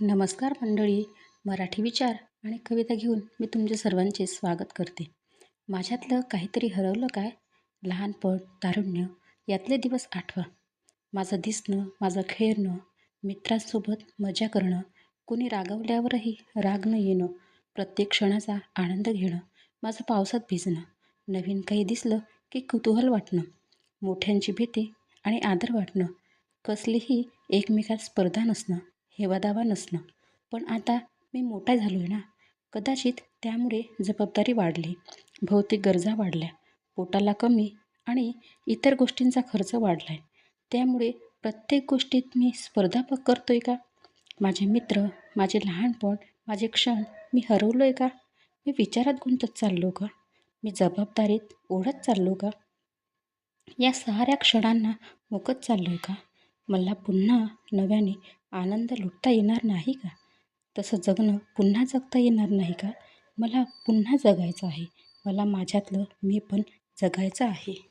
नमस्कार मंडळी मराठी विचार आणि कविता घेऊन मी तुमचे सर्वांचे स्वागत करते. माझ्यातलं काहीतरी हरवलं काय? लहानपण तारुण्य यातले दिवस आठवा. माझं दिसणं माझं खेळणं मित्रांसोबत मजा करणं कुणी रागवल्यावरही राग न येणं प्रत्येक क्षणाचा आनंद घेणं माझं पावसात भिजणं नवीन काही दिसलं की कुतूहल वाटणं मोठ्यांची भीती आणि आदर वाटणं कसलीही एकमेकात स्पर्धा नसणं हेवादावा नसणं. पण आता मी मोठा झालो आहे ना. कदाचित त्यामुळे जबाबदारी वाढली. भौतिक गरजा वाढल्या. पोटाला कमी आणि इतर गोष्टींचा खर्च वाढला आहे त्यामुळे प्रत्येक गोष्टीत मी स्पर्धा करतो आहे का? माझे मित्र माझे लहानपण माझे क्षण मी हरवलो आहे का? मी विचारात गुंतत चाललो का? मी जबाबदारीत ओढत चाललो का? या साऱ्या क्षणांना मुकत चाललो आहे का? मला पुन्हा नव्याने आनंद लुटता येणार नाही का? तसं जगणं पुन्हा जगता येणार नाही का? मला पुन्हा जगायचं आहे. मला माझ्यातलं मी पण जगायचं आहे.